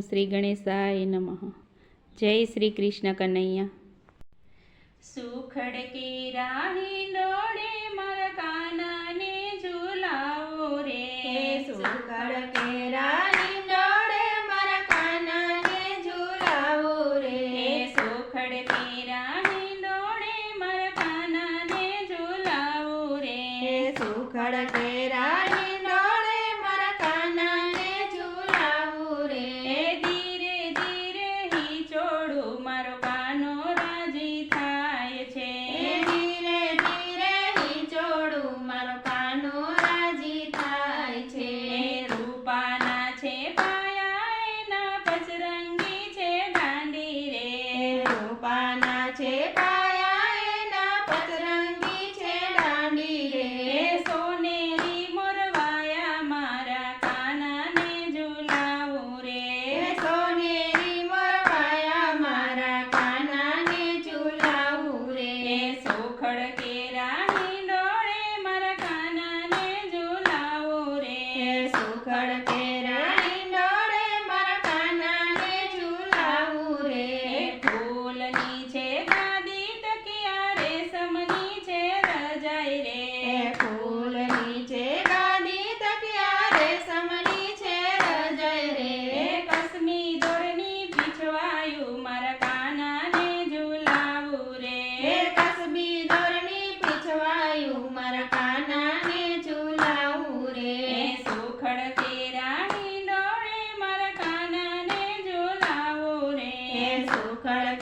શ્રી ગણેશાય નમઃ. જય શ્રી કૃષ્ણ કનૈયા. સુખડ કેરાની ડોળે મારા કાનાને ઝુલાવો રે. સુખડ કેરાની ડોળે મારા કાનાને ઝુલાવો રે. સુખડ કેરાની ડોળે મારા કાનાને ઝુલાવો રે. સુખડ ડોળે મારા કાનાને ઝુલાવો રે હે ધીરે ધીરે મારો કાનો રાજી થાય છે. ધીરે ધીરે હિચોડું મારો કાનો રાજી થાય છે. રૂપાના છે પાયા એના પચરંગી છે દાંડી રે. રૂપાના છે પાયા એના પતરંગી છે દાંડી રે એ સોનેરી મોરવાયા મારા કાનાને ઝુલાવું રે હે સોનેરી મોરવાયા મારા કાનાને ઝુલાવું રે એ સોખડ કેરાની ડોળે મારા કાનાને ઝુલાવું રે. હે સુખડ કેરાની ડોળે મારા કાનાને ઝુલાવું રે. ફૂલની છે ગાદી તકિયા રેશમની છે રજાઈ રે હે ફૂલની છે ગાદી તકિયા રેશમની છે રજય રે એ કસમી દોરની પીછવાયું મારા કાનાને ઝુલાવું હે રે કસબી દોરની પીછવાયું મારા કાનાને ઝુલાવું રે એ સુખડ કેરાની ડોળે મારા કાનાને ઝુલાવું હે રે સુખડ કેરાની ડોળે મારા કાનાને ઝુલાવું રે એ સોળે સળગર સજ્યા છે ને કાનો ઝૂલે બેઠો છે હે સોળે સળગર સજ્યા છે ને કાનો ઝૂલે બેઠો છે એ મયુર પંખની વાસર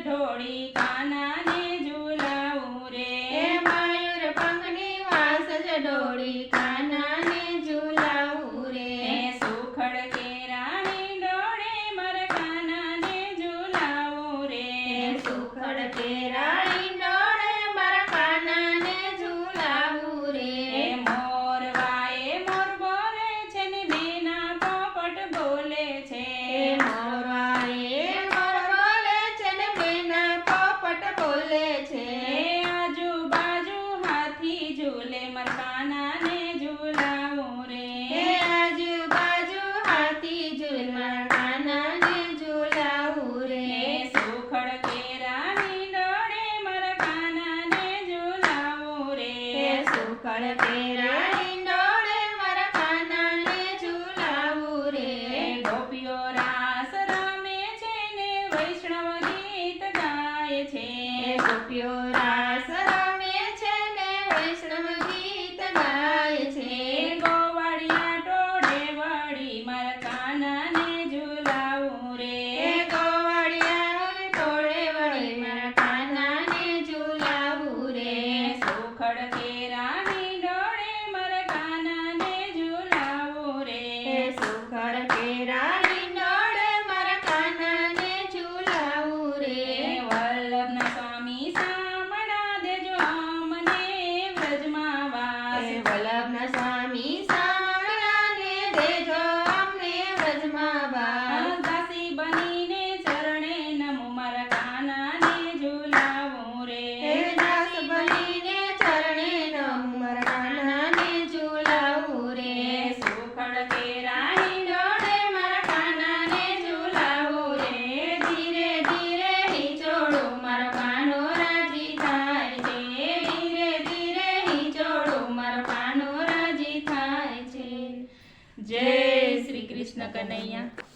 ઢોળી કાનાને ઝુલાવું રે હે મયુર પંખની વાસ જ ડોળી કાનાને ઝુલાવું રે એ સુખડ કેરાની ડોળે મારા કાનાને ઝુલાવું હે રે સુખડ કેરાની ડોળે મારા કાનાને ઝુલાવું રે એ મોર વાએ મોર બોલે છે ને મેના પોપટ બોલે છે હે મોરવાએ મોર બોલે છે ને બેના પોપટ બોલે છે એ આજુબાજુ હાથી ઝૂલે મારા કાનાને ઝુલાવું હે રે આજુબાજુ હાથી ઝૂલ મારા કાનાને ઝુલાવું રે એ સુખડ કેરાની ડોળે મારા કાનાને ઝુલાવું હે રે સુખડ કેરાની ડોળે મારા કાનાને ઝુલાવું રે એ ગોપીઓ રાસ રમે છે ને વૈષ્ણવ ગીત ગાય છે. ગોપીઓ રાસ રમે છે ને વૈષ્ણવ ગીત ગાય છે એ ગોવાળિયા ટોળે વળી મારા કાનાને ઝુલાવું હે રે ગોવાળિયા ટોળે વળી મારા કાનાને ઝુલાવું રે એ સુખડ કેરાની ડોળે મારા કાનાને ઝુલાવું હે રે સુખડ કેરાની ડોળે મારા કાનાને ઝુલાવું રે એ વલ્લભના સ્વામી સામણા દેજો અમને વ્રજમાં હે વાસ વલ્લભના સ્વામી સામળાને દેજો અમને વ્રજમાં વાસ દાસી બનીને ચરણે નમો મારા કાનાને ઝુલાવું હે રે દાસ બનીને ચરણે નમ મારા કાનાને ઝુલાવું રે. એ સુખડ કેરાની ડોળે મારા કાનાને ઝુલાવું રે. ધીરે ધીરે હિચોડું મારો કાનો રાજી થાય છે. ધીરે ધીરે હિચોડું મારો કાનો રાજી થાય છે. જય કૃષ્ણ કનૈયા.